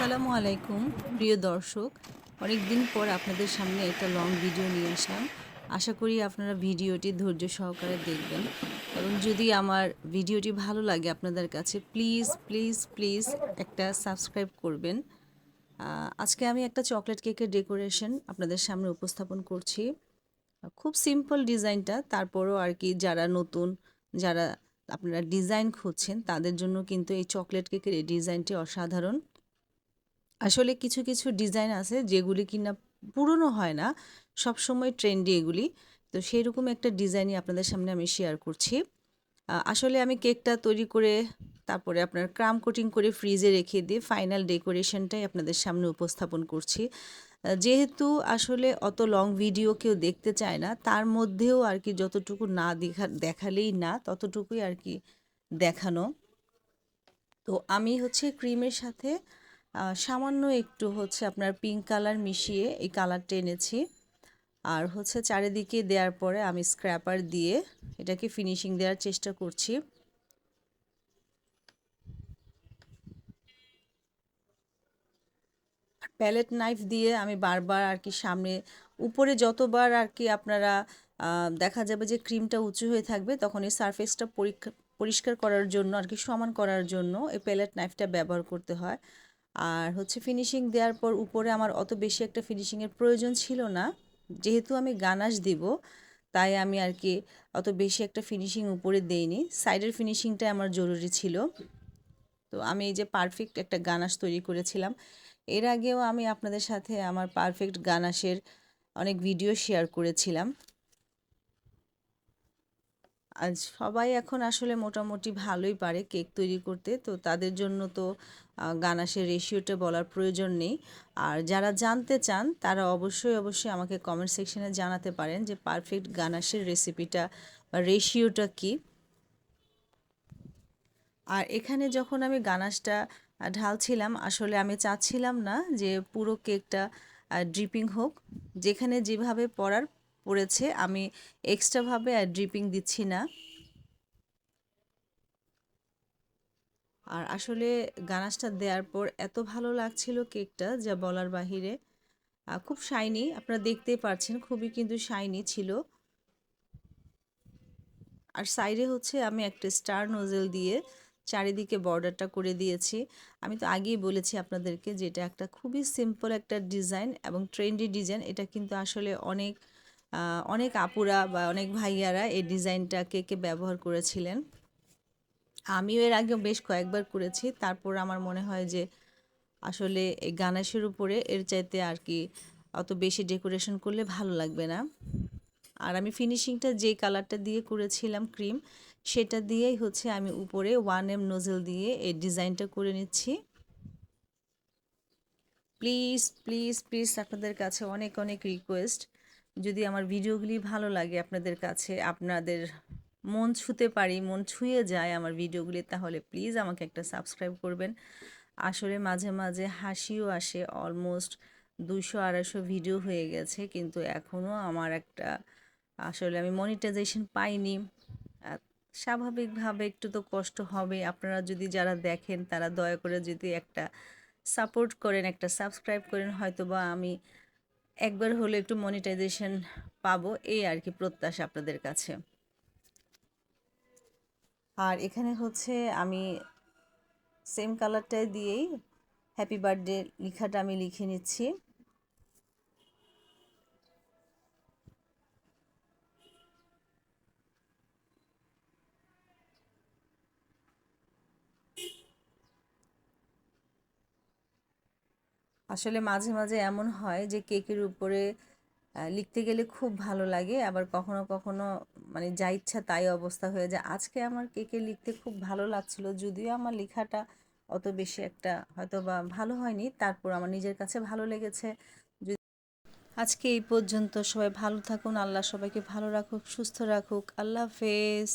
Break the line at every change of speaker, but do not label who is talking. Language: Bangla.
আসসালামু আলাইকুম, প্রিয় দর্শক। অনেক দিন পর আপনাদের সামনে একটা লং ভিডিও নিয়ে আসলাম। আশা করি আপনারা ভিডিওটি ধৈর্য সহকারে দেখবেন। এবং যদি আমার ভিডিওটি ভালো লাগে আপনাদের কাছে প্লিজ প্লিজ প্লিজ একটা সাবস্ক্রাইব করবেন। আজকে আমি একটা চকলেট কেকের ডেকোরেশন আপনাদের সামনে উপস্থাপন করছি। খুব সিম্পল ডিজাইনটা তারপরও আর কি যারা নতুন, যারা আপনারা ডিজাইন খুঁজছেন, তাদের জন্য কিন্তু এই চকলেট কেকের এই ডিজাইনটি অসাধারণ। আসলে কিছু কিছু ডিজাইন আছে যেগুলি কিনা পুরনো হয় না সব সময় ট্রেন্ডি এগুলি। তো সেই রকম একটা ডিজাইনই আপনাদের সামনে আমি শেয়ার করছি। আসলে আমি কেকটা তৈরি করে তারপরে আপনার ক্রাম কোটিং করে ফ্রিজে রেখে দিয়ে ফাইনাল ডেকোরেশনটাই আপনাদের সামনে উপস্থাপন করছি। যেহেতু আসলে অত লং ভিডিও কেউ দেখতে চায় না, তার মধ্যেও আর কি যতটুকু না দেখা, দেখালেই না, ততটুকুই আর কি দেখানো। তো আমি হচ্ছে ক্রিমের সাথে সামান্য একটু হচ্ছে আপনার পিঙ্ক কালার মিশিয়ে এই কালারটা এনেছি। আর হচ্ছে চারিদিকে দেওয়ার পরে আমি স্ক্র্যাপার দিয়ে এটাকে ফিনিশিং দেওয়ার চেষ্টা করছি। প্যালেট নাইফ দিয়ে আমি বারবার আর কি সামনে, উপরে যতবার আর কি আপনারা দেখা যাবে যে ক্রিমটা উঁচু হয়ে থাকবে, তখন এই সারফেসটা পরিষ্কার করার জন্য আর কি সমান করার জন্য এই প্যালেট নাইফটা ব্যবহার করতে হয়। আর হচ্ছে ফিনিশিং দেওয়ার পর উপরে আমার অত বেশি একটা ফিনিশিংয়ের প্রয়োজন ছিল না। যেহেতু আমি গানাশ দিব, তাই আমি আর কি অত বেশি একটা ফিনিশিং উপরে দেইনি। সাইডের ফিনিশিংটা আমার জরুরি ছিল। তো আমি এই যে পারফেক্ট একটা গানাশ তৈরি করেছিলাম। এর আগেও আমি আপনাদের সাথে আমার পারফেক্ট গানাশের অনেক ভিডিও শেয়ার করেছিলাম। সবাই এখন আসলে মোটামুটি ভালোই পারে কেক তৈরি করতে। তো তাদের জন্য তো গানাশের রেশিওটা বলার প্রয়োজন নেই। আর যারা জানতে চান, তারা অবশ্যই অবশ্যই আমাকে কমেন্ট সেকশনে জানাতে পারেন যে পারফেক্ট গানাশের রেসিপিটা বা রেশিওটা কী। আর এখানে যখন আমি গানাশটা ঢালছিলাম, আসলে আমি চাচ্ছিলাম না যে পুরো কেকটা ড্রিপিং হোক। যেখানে যেভাবে পড়ার পড়েছে, আমি এক্সট্রাভাবে আর ড্রিপিং দিচ্ছি না। আর আসলে গানাশটা দেওয়ার পর এত ভালো লাগছিল কেকটা যা বলার বাহিরে। খুব শাইনি আপনারা দেখতেই পাচ্ছেন খুবই কিন্তু শাইনি ছিল। আর সাইডে হচ্ছে আমি একটা স্টার নোজেল দিয়ে চারিদিকে বর্ডারটা করে দিয়েছি। আমি তো আগেই বলেছি আপনাদেরকে যে এটা একটা খুবই সিম্পল একটা ডিজাইন এবং ট্রেন্ডি ডিজাইন এটা কিন্তু আসলে অনেক অনেক আপুরা বা অনেক ভাইয়ারা এই ডিজাইনটা কে কে ব্যবহার করেছিলেন। আমিও এর আগে বেশ কয়েকবার করেছি। তারপর আমার মনে হয় যে আসলে এই গানাশের উপরে এর চাইতে আর কি অত বেশি ডেকোরেশন করলে ভালো লাগবে না। আর আমি ফিনিশিংটা যে কালারটা দিয়ে করেছিলাম ক্রিম, সেটা দিয়েই হচ্ছে আমি উপরে ওয়ান এম নোজেল দিয়ে এই ডিজাইনটা করে নিচ্ছি। প্লিজ প্লিজ প্লিজ আপনাদের কাছে অনেক অনেক রিকোয়েস্ট যদি আমার ভিডিওগুলি ভালো লাগে আপনাদের কাছে, আপনাদের মন ছুঁতে পারি, মন ছুঁয়ে যায় আমার ভিডিওগুলি, তাহলে প্লিজ আমাকে একটা সাবস্ক্রাইব করবেন। আসলে মাঝে মাঝে হাসিও আসে অলমোস্ট দুশো আড়াইশো ভিডিও হয়ে গেছে, কিন্তু এখনও আমার একটা, আসলে আমি মনিটাইজেশন পাইনি। স্বাভাবিকভাবে একটু তো কষ্ট হবে, আপনারা যদি যারা দেখেন তারা দয়া করে যদি একটা সাপোর্ট করেন, একটা সাবস্ক্রাইব করেন হয়তো বা আমি একবার হলে একটু মনিটাইজেশন পাবো, এই আর কি প্রত্যাশা আপনাদের কাছে। আর এখানে হচ্ছে আমি সেম কালারটাই দিয়েই হ্যাপি বার্থডে লেখাটা আমি লিখে নিচ্ছি। আসলে মাঝে মাঝে এমন হয় যে কেকের উপরে লিখতে গেলে খুব ভালো লাগে। আবার কখনো কখনো মানে যা ইচ্ছা তাই অবস্থা হয়ে যায়। আজকে আমার কেকে লিখতে খুব ভালো লাগছিল। যদিও আমার লেখাটা অত বেশি একটা হয়তো বা ভালো হয়নি, তারপর আমার নিজের কাছে ভালো লেগেছে। আজকে এই পর্যন্ত সবাই ভালো থাকুন, আল্লাহ সবাইকে ভালো রাখুক, সুস্থ রাখুক। আল্লাহ হাফেজ।